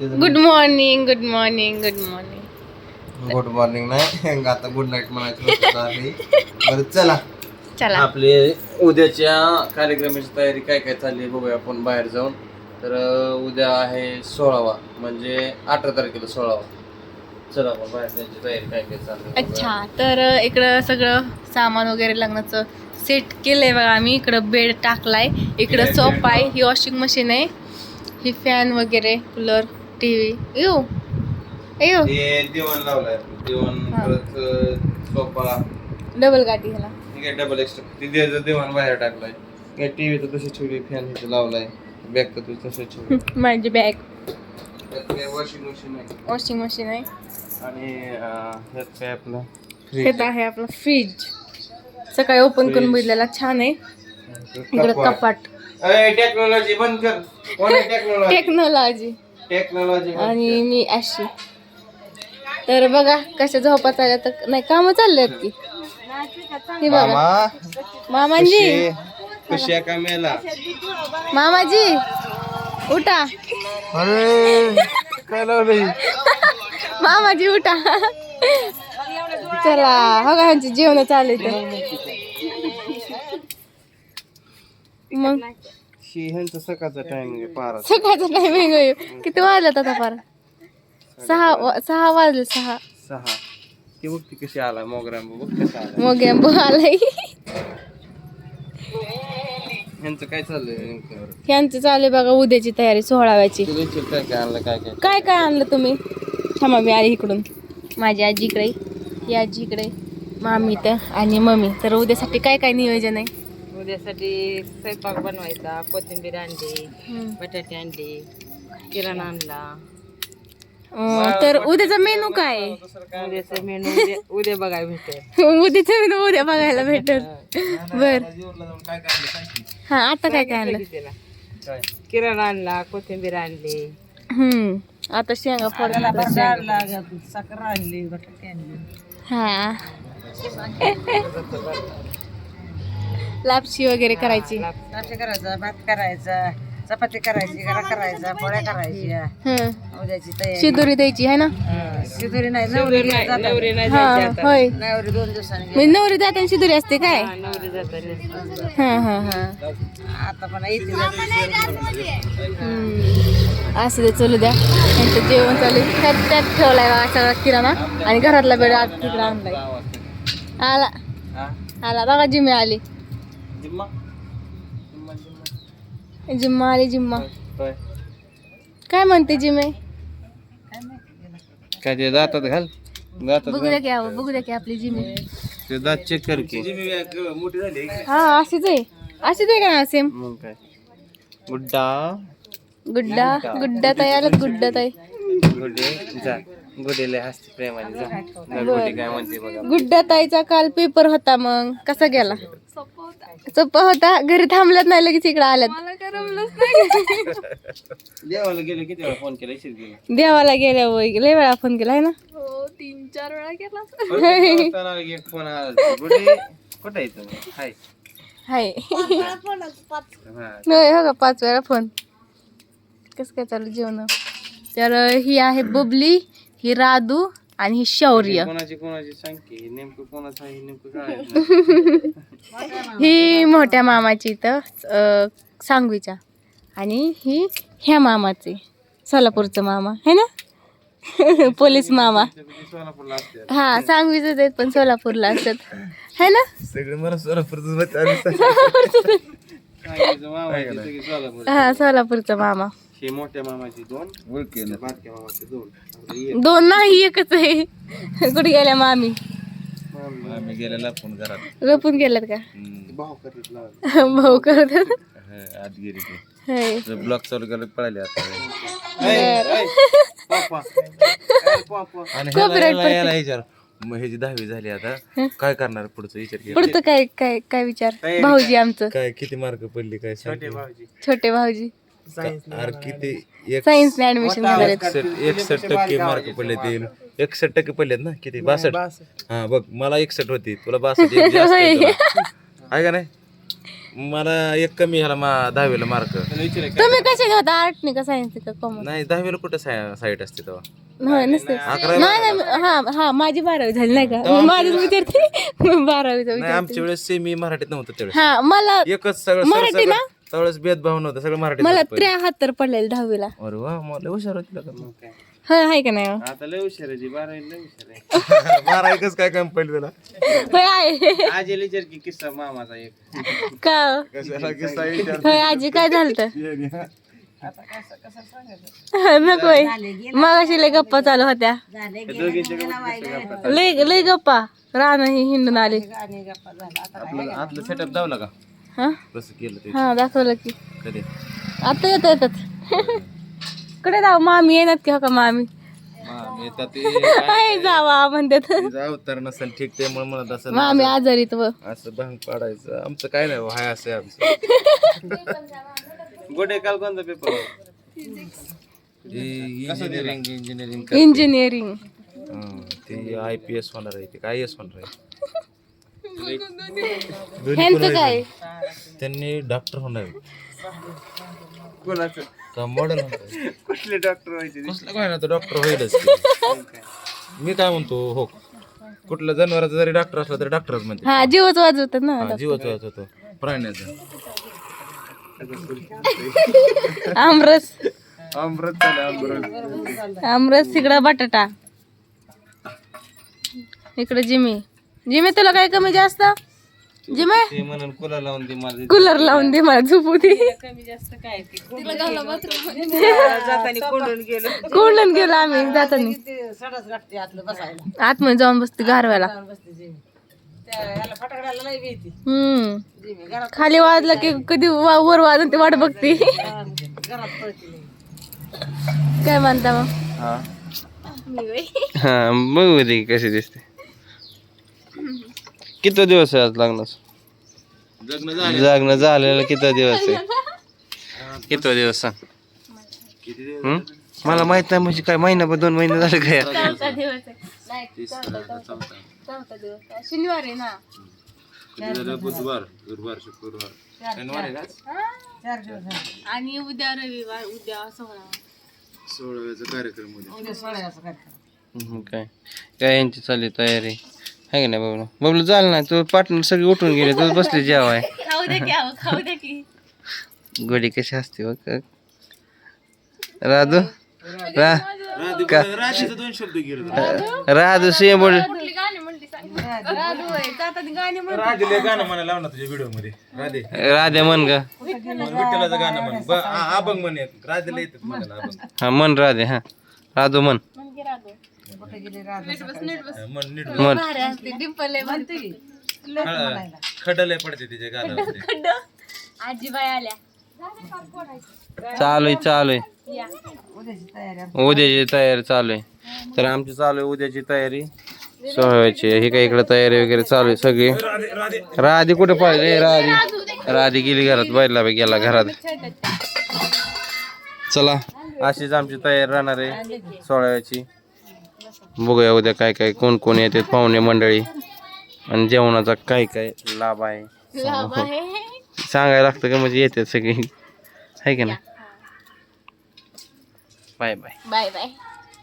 Good morning good morning good morning good morning नाही. आता good night म्हणायची. बरं चला. चला. आपले उद्याच्या कार्यक्रमाची तयारी काय काय चालली आहे बघूया आपण बाहेर जाऊन. तर उद्या आहे सोळावा म्हणजे अठरा तारखेला सोळावा. चला बाहेर जायची तयारी काय काय चालली. अच्छा तर इकडं सगळं सामान वगैरे लग्नाचं सेट केलंय बघा आम्ही. इकडं बेड टाकलाय. इकडं सोफा आहे. ही. वॉशिंग मशीन आहे. ही फॅन वगैरे कूलर टी व्ही येऊ येऊ दिवाण लावलाय. दिवाण. परत सोफा डबल गाठी ह्याला. डबल एक्स्ट्रा ती दिवाण बाहेर टाकलाय. काय टीव्ही तर तशी ठेवली फॅन इथे लावलाय. बॅग तर तुझी तशी ठेवली माझी बॅग वॉशिंग मशीन आहे. वॉशिंग मशीन आहे. आणि ह्यात काय आपलं? हे आहे आपलं फ्रीज सकाळी ओपन करून. बघितलेला छान आहे. इकडे कपाट. टेक्नॉलॉजी बंद कर. टेक्नॉलॉजी टेक्नॉलॉजी आणि मी अशी. तर बघा कशा झोपा चालल्या तर नाही कामं चालल्यात की हे बघा. मामा मामाजी. कशी आहे? का मेला? मामाजी उठा. अरे काय लावलंय? मामाजी उठा. चला हो का ह्यांची जेवण चालू तर. मग? शी ह्यांचं सकाळचा टायमिंग आहे पारा. सकाळचं टायमिंग किती वाजल्यात आता फार सहा वा- सहा वाजले सहा. सहा. ती बघ ती कशी आला मोगरा बघ कसा आला मग एम्बो आलाय. ह्यांचं काय चाललंय नेमकं? ह्यांचं चालू आहे बघा उद्याची तयारी सोहळाव्याची तुला विचार काय काय आणलं काय काय? काय काय आणलं तुम्ही? थांबा मी आली इकडून. माझी आजी इकडे ही आजी इकडे मामी तर आणि मम्मी. तर उद्यासाठी काय काय नियोजन आहे? उद्यासाठी स्वयंपाक बनवायचा कोथिंबीर आणली. बटाटे आणले किराणा आणला. अं, तर उद्याचा मेनू काय? आहे? उद्याचं मेनू उद्या उद्या बघायला भेटेल. उद्याचा मेनू उद्या बघायला भेटल. बर. हा आता काय काय आणलं? तिला किराणा आणला कोथिंबीर आणली. हम्म आता शेंगा फोडला साखर आणली बटाटे आणले. हा. लापशी वगैरे करायची. नाश्ता करायचा भात करायचा चपाती करायची गरा करायचा पोळ्या करायच्या हं. उद्याची तयारी. शिदोरी द्यायची आहे ना? शिदोरी नाही नवरी नवरी नाही हा होय. नवरी दोन दिवसांनी म्हणजे नवरी जाताना शिदोरी असते काय? हा हा हा आता पण येते हम्म. असं दे चलू द्या. त्यांचं जेवण चालू आहे. त्यात त्यात ठेवलाय बघा सगळा किराणा. आणि घरातला बेड आज तिकडे आणलाय. आला. हा? आला. बघा जिम्मे आली. जिम्मा जिम्मा जिम्मा जिम्मा आली जिम्मा काय काय म्हणते जिम्मे काय ते दातात घाल. दातात बघू द्या की आहो, बघू द्या की आपली जिम्मे ते दात चेक कर की. मोठी झाली हा अशीच आहे. अशीच आहे का सेम मग काय? गुड्डा. गुड्डा. गुड्डा. ताई गुड्डा ताई गुड्डे. जा. गुड्डेला हसते प्रेमाने जा जा गुड्डे काय म्हणते बघा. गुड्डा ताईचा काल पेपर होता मग. कसा गेला? सोपा होता. घरी थांबल्यात नाही लगेच इकडे आल्यात. देवाला गेले किती वेळा फोन केला इशीर गेला देवाला गेल्या वय लय वेळा फोन केला आहे ना? एक फोन आला गुड्डे कुठं आहे तुम्ही? हाय. हाय. हा. होय हो का पाच वेळा फोन. कसं काय चालू जेवण तर ही आहे बबली ही राधू आणि ही शौर्य. कोणाची कोणाची सांग की नेमकं कोणाचं आहे? नेमकं काय ही मोठ्या मामाची इथं अं, सांगवीच्या. आणि ही ह्या मामाचे सोलापूरचं मामा है ना? पोलीस मामा. सोलापूरला असते हा सांगवीच आहेत पण सोलापूरला असतात. है ना? सगळे मला सोलापूरचं? हा सोलापूरचा मामा. मोठ्या मामाची दोन बारक्या मामाचे दोन. आता एक दोन नाही एकच आहे. कुठे गेल्या मामी? आम्ही गेलेला फोन घरात. लपून गेल्यात का? भाऊ करीत भाऊ करतात आत गेली ते. होय. ब्लॉक चालू केलं पळाले आता. आणि ह्याला- Copyright ह्याला- ह्याला विचार. मग ह्याची दहावी झाली आता. काय करणार पुढचं विचार केला. पुढचं काय काय काय विचार? भाऊजी आमचं. काय किती मार्क पडले काय छोटे छोटे भाऊजी. अरे किती एक सायन्स ऍडमिशन एकसष्ट एकसष्ट टक्के मार्क पडले ते एकसष्ट टक्के पडलेत ना? किती? बासष्ट? हा बघ मला एकसष्ट होती. तुला बासष्ट एक जास्त आहे तुला. आहे का नाही? मला एक कमी ह्याला मा दहावीला मार्क तुम्ही कसे घेता? आर्टने का सायन्स का कॉमर्स नाही दहावीला कुठं साईट असते तेव्हा? होय नसते अकरावी नाही नाही हा हा माझी बारावी झाली नाही का? माझीच विचारते बारावीचा नाही विचारते आमच्या वेळेस सेमी मराठीत नव्हतं हा मला एकच सगळं मराठी सगळं- ना? त्यावेळेस भेदभाव नव्हता सगळं मराठी मला त्र्याहत्तर पडलेलं दहावीला. अरे वा मला हुशार होती का होय आहे का नाही? हो? आता लय हुशार आहे जी बारावी लय हुशार आहे. बारा एकच काय काम पडलं त्याला होय आहे. आजी विचार की किस्सा मामाचा एक. का? कशाला किस्सा विचार. होय आजी काय झालं तर नको मग अशी लय गप्पा चालू होत्या. झाले गेले. लय लय गप्पा. रान ही हिंडून आली. आणि गप्पा झाला आता आपलं आतलं सेटअप दावला का? हा? कसं केलं ते. हा दाखवलं की. कधी? आता येत येतात. कुठे जाऊ मामी येणार की हो का मामी? ते. हाय जावा म्हणतात. नसेल ठीक त्यामुळे म्हणत असं मामी आजारीत व. असं भांग पाडायचं. आमचं काय नाही हो, हाय असं आहे आमचं. गोटे काल कोणता पेपर इंजिनिअरिंग इंजिनिअरिंग इंजिनिअरिंग ते आय पी एस होणार आहे ते काय एस होणार आहे. ह्यांचं काय? त्यांनी डॉक्टर होणार कोणाचं? का मॉडेल कुठले डॉक्टर व्हायचे? कसलं काय ना डॉक्टर होईलच. मी काय म्हणतो हो. कुठलं जनावराचा जरी डॉक्टर असला तरी डॉक्टरच म्हणते. हा जीवच वाजवतात ना. हा, जीवाचं वाच होतो प्राण्याचा. आमरस. अमृत झालं अमृत आमरस तिकडं बटाटा. इकडे जिमी. जिमी तुला काय कमी जास्त? जिमे? ते म्हणून कुला लावून दे मला. कूलर लावून दे मला झोपू दे. जाताना कोंडून गेलो. कोंडून गेलो आम्ही जाताना. ते सडच गाठते आतलं बसायला. आतमध्ये जाऊन बसते गारव्याला बसते जिमी. भीती. हम्म. जिमी घरात खाली वाजला की कधी वा- वर वाजून ते वाट बघते. घरात पळते लई. काय म्हणता मग? हा. हा बघू दे कशी दिसते. किती दिवस आहे आज लग्नाचं? लग्न झाले लग्न झालेलं किती दिवस आहे? किती दिवस सांग. हं? मला माहीत नाही म्हणजे काय महिना दोन महिने झाले काय? चौथा दिवस आहे. चौथा दिवस शनिवार आहे ना? बुधवार. गुरुवार शुक्रवार. शनिवार आहे का चार दिवस झाले. आणि उद्या रविवार उद्या सोळा सोळाव्याचा कार्यक्रम उद्या. हं, काय? काय यांची चालली तयारी? आहे का नाही बबलू? बबलू झालं नाही तू पार्टनर सगळे उठून गेले तू बसले जेवाय. खाऊ दे की अहो, खाऊ दे की. गोडी कशी असते बघ का? राधू रा का राशीचं दोन शब्द गेले राधू? शेंबोड कुठली गाणी म्हणली सांग. राधू आहे जातात गाणी म्हण राधेला गाणं म्हणायला लाव ना तुझ्या व्हिडिओमध्ये राधे. राधे म्हण का विठ्ठलाचं गाणं म्हण. ब- आ- अभंग म्हण एक. राधेला येतात म्हणायला अभंग. हा म्हण राधे हा. राधू म्हण. राधू. कुठे गेली रात म्हण नीट म्हण भारी असते डिंपल आहे म्हणते खडले पडते तिच्या खड्ड आजीबाई आल्या. चालू आहे चालू आहे या. उद्याची तयारी उद्याची तयारी चालू आहे तर आमची चालू आहे उद्याची तयारी. सोहळ्याची ही काय इकडे तयारी वगैरे चालू आहे सगळी. राधी कुठे पाहिजे राधी. राधी गेली घरात. बैला बी गेला घरात. चला अशीच आमची तयारी राहणार आहे सोहळ्याची. बघूया उद्या काय काय कोण कोण येते पाहुणे मंडळी. आणि जेवणाचा काय काय लाभ आहे? लाभ आहे. सांगायला लागतं का म्हणजे येते सगळी? आहे का नाही? Bye bye. Bye bye.